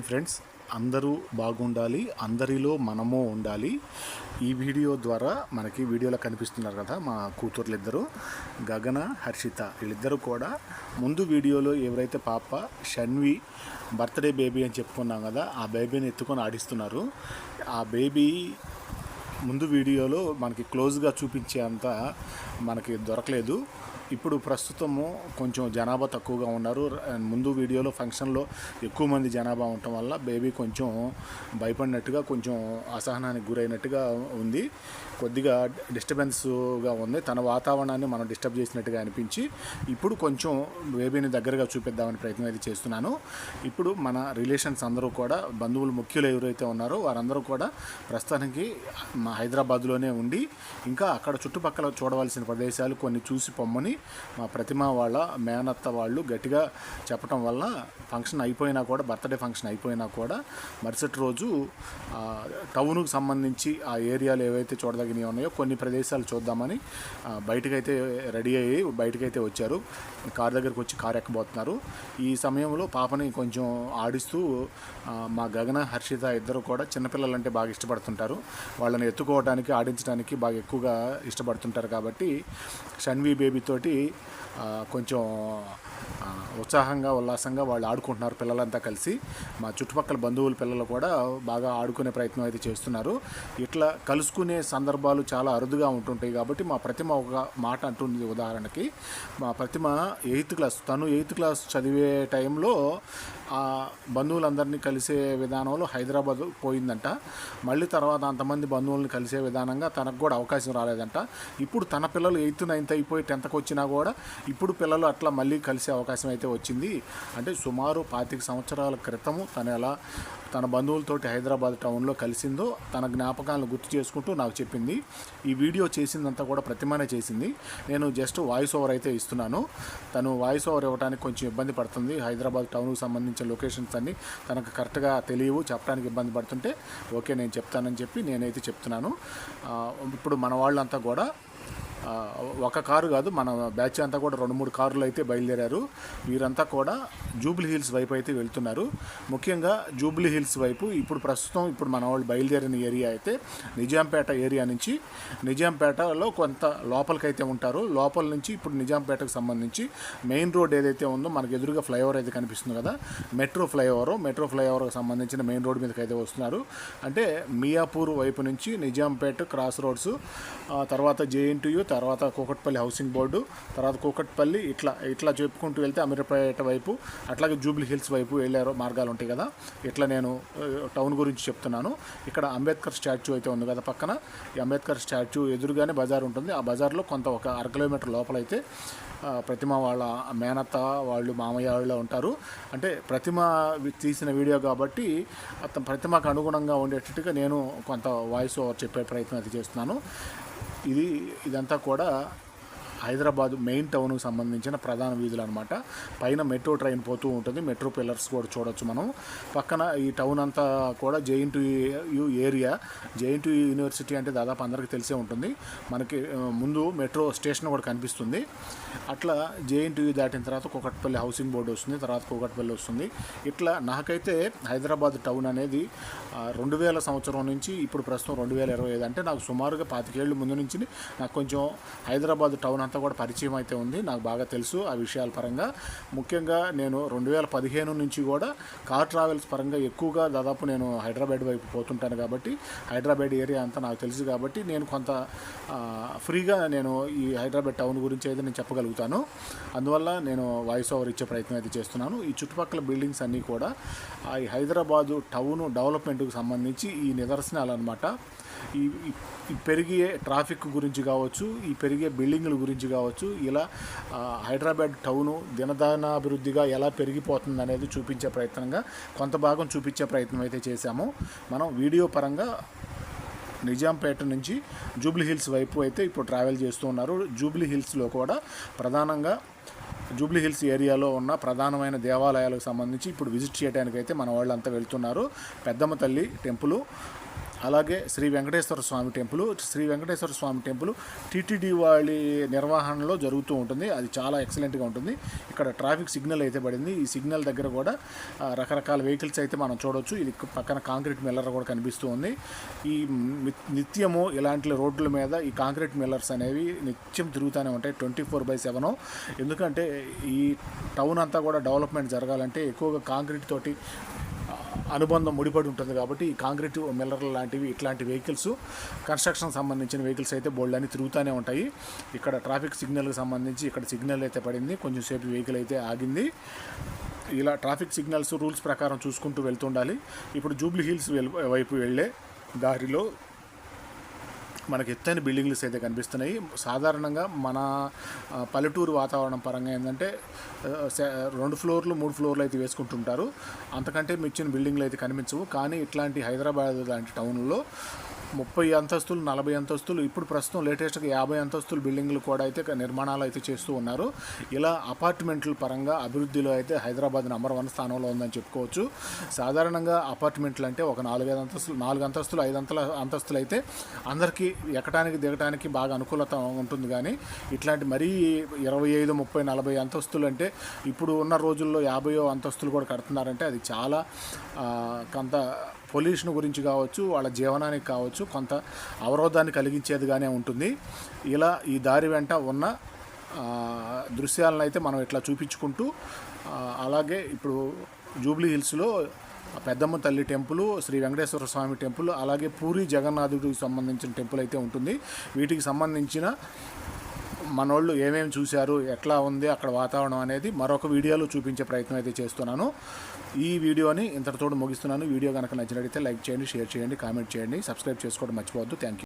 Hi friends అందరూ బాగుండాలి అందరిలో మనము ఉండాలి. ఈ వీడియో ద్వారా మనకి వీడియోలో కనిపిస్తున్నారు కదా మా కూతుర్లు ఇద్దరు గగన హర్షిత వీళ్ళిద్దరూ కూడా. ముందు వీడియోలో ఎవరైతే పాప షన్వి బర్త్డే బేబీ అని చెప్పుకున్నాం కదా ఆ బేబీని ఎత్తుకొని ఆడిస్తున్నారు. ఆ బేబీ ముందు వీడియోలో మనకి క్లోజ్గా చూపించే అంత మనకి దొరకలేదు. ఇప్పుడు ప్రస్తుతము కొంచెం జనాభా తక్కువగా ఉన్నారు. అండ్ ముందు వీడియోలో ఫంక్షన్లో ఎక్కువ మంది జనాభా ఉండటం వల్ల బేబీ కొంచెం భయపడినట్టుగా కొంచెం అసహనానికి గురైనట్టుగా ఉంది. కొద్దిగా డిస్టర్బెన్స్గా ఉంది. తన వాతావరణాన్ని మనం డిస్టర్బ్ చేసినట్టుగా అనిపించి ఇప్పుడు కొంచెం బేబీని దగ్గరగా చూపిద్దామని ప్రయత్నం అయితే చేస్తున్నాను. ఇప్పుడు మన రిలేషన్స్ అందరూ కూడా బంధువులు ముఖ్యులు ఎవరైతే ఉన్నారో వారందరూ కూడా ప్రస్తుతానికి మా హైదరాబాద్లోనే ఉండి ఇంకా అక్కడ చుట్టుపక్కల చూడవలసిన ప్రదేశాలు కొన్ని చూసి పొమ్మని మా ప్రతిమ వాళ్ళ మేనత్త వాళ్ళు గట్టిగా చెప్పడం వల్ల ఫంక్షన్ అయిపోయినా కూడా బర్త్డే ఫంక్షన్ అయిపోయినా కూడా మరుసటి రోజు టౌన్కు సంబంధించి ఆ ఏరియాలు ఏవైతే చూడదగినవి ఉన్నాయో కొన్ని ప్రదేశాలు చూద్దామని బయటకైతే రెడీ అయ్యి బయటకైతే వచ్చారు. కారు దగ్గరికి వచ్చి కారు ఎక్కబోతున్నారు. ఈ సమయంలో పాపని కొంచెం ఆడిస్తూ మా గగన హర్షిత ఇద్దరు కూడా చిన్నపిల్లలంటే బాగా ఇష్టపడుతుంటారు. వాళ్ళని ఎత్తుకోవడానికి ఆడించడానికి బాగా ఎక్కువగా ఇష్టపడుతుంటారు కాబట్టి షన్వి బేబీ తోటి కొంచెం ఉత్సాహంగా ఉల్లాసంగా వాళ్ళు ఆడుకుంటున్నారు పిల్లలంతా కలిసి. మా చుట్టుపక్కల బంధువుల పిల్లలు కూడా బాగా ఆడుకునే ప్రయత్నం అయితే చేస్తున్నారు. ఇట్లా కలుసుకునే సందర్భాలు చాలా అరుదుగా ఉంటుంటాయి కాబట్టి మా ప్రతిమ ఒక మాట అంటుంది ఉదాహరణకి. మా ప్రతిమ ఎయిత్ క్లాస్ తను ఎయిత్ క్లాస్ చదివే టైంలో ఆ బంధువులందరినీ కలిసే విధానంలో హైదరాబాద్ పోయిందంట. మళ్ళీ తర్వాత అంతమంది బంధువులను కలిసే విధానంగా తనకు కూడా అవకాశం రాలేదంట. ఇప్పుడు తన పిల్లలు ఎయిత్ నైన్త్ అయిపోయి టెన్త్కి వచ్చినా కూడా ఇప్పుడు పిల్లలు అట్లా మళ్ళీ కలిసే అవకాశం అయితే అయితే వచ్చింది అంటే సుమారు పాతిక సంవత్సరాల క్రితము తను ఎలా తన బంధువులతోటి హైదరాబాద్ టౌన్లో కలిసిందో తన జ్ఞాపకాలను గుర్తు చేసుకుంటూ నాకు చెప్పింది. ఈ వీడియో చేసిందంతా కూడా ప్రతిమానే చేసింది. నేను జస్ట్ వాయిస్ ఓవర్ అయితే ఇస్తున్నాను. తను వాయిస్ ఓవర్ ఇవ్వడానికి కొంచెం ఇబ్బంది పడుతుంది. హైదరాబాద్ టౌన్కి సంబంధించిన లొకేషన్స్ అన్నీ తనకు కరెక్ట్గా తెలియవు చెప్పడానికి ఇబ్బంది పడుతుంటే ఓకే నేను చెప్తానని చెప్పి నేనైతే చెప్తున్నాను. ఇప్పుడు మన వాళ్ళంతా కూడా ఒక కారు కాదు మన బ్యాచ్ అంతా కూడా రెండు మూడు కార్లు అయితే బయలుదేరారు. వీరంతా కూడా జూబ్లీ హిల్స్ వైపు అయితే వెళ్తున్నారు. ముఖ్యంగా జూబ్లీ హిల్స్ వైపు ఇప్పుడు ప్రస్తుతం ఇప్పుడు మన వాళ్ళు బయలుదేరిన ఏరియా అయితే నిజాంపేట ఏరియా నుంచి నిజాంపేటలో కొంత లోపలికైతే ఉంటారు. లోపల నుంచి ఇప్పుడు నిజాంపేటకు సంబంధించి మెయిన్ రోడ్ ఏదైతే ఉందో మనకు ఎదురుగా ఫ్లైఓవర్ అయితే కనిపిస్తుంది కదా. మెట్రో ఫ్లైఓవర్ మెట్రో ఫ్లైఓవర్కి సంబంధించిన మెయిన్ రోడ్ మీదకి అయితే వస్తున్నారు. అంటే మియాపూర్ వైపు నుంచి నిజాంపేట క్రాస్ రోడ్స్ తర్వాత జేఎన్టీయూ తర్వాత కూకట్పల్లి హౌసింగ్ బోర్డు తర్వాత కూకట్పల్లి ఇట్లా ఇట్లా చెప్పుకుంటూ వెళ్తే అమీర్పేట వైపు అట్లాగే జూబ్లీ హిల్స్ వైపు వెళ్ళారు మార్గాలు ఉంటాయి కదా. ఇట్లా నేను టౌన్ గురించి చెప్తున్నాను. ఇక్కడ అంబేద్కర్ స్టాచ్యూ అయితే ఉంది కదా పక్కన. ఈ అంబేద్కర్ స్టాచ్యూ ఎదురుగానే బజార్ ఉంటుంది. ఆ బజార్లో కొంత ఒక అర కిలోమీటర్ లోపలైతే ప్రతిమ వాళ్ళ మేనత్త వాళ్ళు మామయ్య వాళ్ళు ఉంటారు. అంటే ప్రతిమ తీసిన వీడియో కాబట్టి అతను ప్రతిమకు అనుగుణంగా ఉండేటట్టుగా నేను కొంత వాయిస్ ఓవర్ చెప్పే ప్రయత్నం అయితే చేస్తున్నాను. ఇది ఇదంతా కూడా హైదరాబాద్ మెయిన్ టౌన్కి సంబంధించిన ప్రధాన వీధులు అనమాట పైన మెట్రో ట్రైన్ పోతూ ఉంటుంది. మెట్రో పిల్లర్స్ కూడా చూడొచ్చు మనం. పక్కన ఈ టౌన్ అంతా కూడా జేఎన్టీ ఏరియా. జేఎన్టీ యూనివర్సిటీ అంటే దాదాపు అందరికీ తెలిసే ఉంటుంది. మనకి ముందు మెట్రో స్టేషన్ కూడా కనిపిస్తుంది. అట్లా జేఎన్టీ దాటిన తర్వాత కూకట్పల్లి హౌసింగ్ బోర్డు వస్తుంది. తర్వాత కూకట్పల్లి వస్తుంది. ఇట్లా నాకైతే హైదరాబాద్ టౌన్ అనేది రెండు వేల సంవత్సరం నుంచి ఇప్పుడు ప్రస్తుతం రెండు వేల ఇరవై ఐదు అంటే నాకు సుమారుగా పాతికేళ్ళు ముందు నుంచి నాకు కొంచెం హైదరాబాద్ టౌన్ అంతా కూడా పరిచయం అయితే ఉంది. నాకు బాగా తెలుసు ఆ విషయాల పరంగా. ముఖ్యంగా నేను రెండు వేల పదిహేను నుంచి కూడా కార్ ట్రావెల్స్ పరంగా ఎక్కువగా దాదాపు నేను హైదరాబాద్ వైపు పోతుంటాను కాబట్టి హైదరాబాద్ ఏరియా అంతా నాకు తెలుసు కాబట్టి నేను కొంత ఫ్రీగా నేను ఈ హైదరాబాద్ టౌన్ గురించి అయితే నేను చెప్పగలుగుతాను. అందువల్ల నేను వాయిస్ ఓవర్ ఇచ్చే ప్రయత్నం అయితే చేస్తున్నాను. ఈ చుట్టుపక్కల బిల్డింగ్స్ అన్నీ కూడా ఈ హైదరాబాదు టౌన్ డెవలప్మెంట్కి సంబంధించి ఈ నిదర్శనాలు అనమాట ఈ ఈ- పెరిగే ట్రాఫిక్ గురించి కావచ్చు ఈ పెరిగే బిల్డింగ్ల గురించి కావచ్చు ఇలా హైదరాబాద్ టౌను దినదానాభివృద్ధిగా ఎలా పెరిగిపోతుంది అనేది చూపించే ప్రయత్నంగా కొంత భాగం చూపించే ప్రయత్నం అయితే చేశాము. మనం వీడియో పరంగా నిజాంపేట నుంచి జూబ్లీ హిల్స్ వైపు అయితే ఇప్పుడు ట్రావెల్ చేస్తూ ఉన్నారు. జూబ్లీ హిల్స్లో కూడా ప్రధానంగా జూబ్లీ హిల్స్ ఏరియాలో ఉన్న ప్రధానమైన దేవాలయాలకు సంబంధించి ఇప్పుడు విజిట్ చేయడానికి అయితే మన వాళ్ళంతా వెళ్తున్నారు. పెద్దమ్మ తల్లి టెంపుల్ అలాగే Sri Venkateswara Swamy temple Sri Venkateswara Swamy temple TTD వాళ్ళ నిర్వహణలో జరుగుతూ ఉంటుంది. అది చాలా ఎక్సలెంట్గా ఉంటుంది. ఇక్కడ ట్రాఫిక్ సిగ్నల్ అయితే పడింది. ఈ సిగ్నల్ దగ్గర కూడా రకరకాల వెహికల్స్ అయితే మనం చూడవచ్చు ఇది పక్కన కాంక్రీట్ మిల్లర్ కూడా కనిపిస్తూ ఉంది. ఈ నిత్యము ఇలాంటి రోడ్ల మీద ఈ కాంక్రీట్ మిల్లర్స్ అనేవి నిత్యం తిరుగుతూనే ఉంటాయి. Twenty four by seven. ఎందుకంటే ఈ టౌన్ అంతా కూడా డెవలప్మెంట్ జరగాలంటే ఎక్కువగా కాంక్రీట్ తోటి అనుబంధం ముడిపడి ఉంటుంది కాబట్టి ఈ కాంక్రీట్ మిల్లర్ లాంటివి ఇట్లాంటి వెహికల్స్ కన్స్ట్రక్షన్ సంబంధించిన వెహికల్స్ అయితే బోల్డ్ అని తిరుగుతూనే ఉంటాయి. ఇక్కడ ట్రాఫిక్ సిగ్నల్కి సంబంధించి ఇక్కడ సిగ్నల్ అయితే పడింది. కొంచెం సేపు వెహికల్ అయితే ఆగింది. ఇలా ట్రాఫిక్ సిగ్నల్స్ రూల్స్ ప్రకారం చూసుకుంటూ వెళ్తుండాలి ఇప్పుడు జూబ్లీ హిల్స్ వైపు వెళ్ళే దారిలో మనకి ఎత్తైన బిల్డింగ్స్ అయితే కనిపిస్తున్నాయి. సాధారణంగా మన పల్లెటూరు వాతావరణం పరంగా ఏంటంటే రెండు ఫ్లోర్లు మూడు ఫ్లోర్లు అయితే వేసుకుంటుంటారు. అంతకంటే మించిన బిల్డింగ్లు అయితే కనిపించవు. కానీ ఇట్లాంటి హైదరాబాద్ లాంటి టౌన్లో ముప్పై అంతస్తులు నలభై అంతస్తులు ఇప్పుడు ప్రస్తుతం లేటెస్ట్గా యాభై అంతస్తులు బిల్డింగ్లు కూడా అయితే నిర్మాణాలు అయితే చేస్తూ ఉన్నారు. ఇలా అపార్ట్మెంట్ల పరంగా అభివృద్ధిలో అయితే హైదరాబాద్ నెంబర్ వన్ స్థానంలో ఉందని చెప్పుకోవచ్చు. సాధారణంగా అపార్ట్మెంట్లు అంటే ఒక నాలుగైదు అంతస్తులు నాలుగు అంతస్తులు ఐదు అంతల అంతస్తులు అయితే అందరికీ ఎక్కడానికి దిగటానికి బాగా అనుకూలత ఉంటుంది కానీ ఇట్లాంటి మరీ ఇరవై ఐదు ముప్పై నలభై అంతస్తులు అంటే ఇప్పుడు ఉన్న రోజుల్లో యాభై అంతస్తులు కూడా కడుతున్నారంటే అది చాలా కొంత పొల్యూషన్ గురించి కావచ్చు వాళ్ళ జీవనానికి కావచ్చు కొంత అవరోధాన్ని కలిగించేదిగానే ఉంటుంది. ఇలా ఈ దారి వెంట ఉన్న దృశ్యాలను అయితే మనం ఇట్లా చూపించుకుంటూ అలాగే ఇప్పుడు జూబ్లీ హిల్స్లో పెద్దమ్మ తల్లి టెంపుల్ శ్రీ వెంకటేశ్వర స్వామి టెంపుల్ అలాగే పూరి జగన్నాథుడికి సంబంధించిన టెంపుల్ అయితే ఉంటుంది. వీటికి సంబంధించిన మనోళ్ళు ఏమేమి చూశారు ఎట్లా ఉంది అక్కడ వాతావరణం అనేది మరొక వీడియోలో చూపించే ప్రయత్నం అయితే చేస్తున్నాను. ఈ వీడియోని ఇంతటితో ముగిస్తున్నాను. వీడియో కనుక నచ్చినట్లయితే లైక్ చేయండి షేర్ చేయండి కామెంట్ చేయండి. సబ్స్క్రైబ్ చేసుకోవడం మర్చిపోవద్దు. Thank you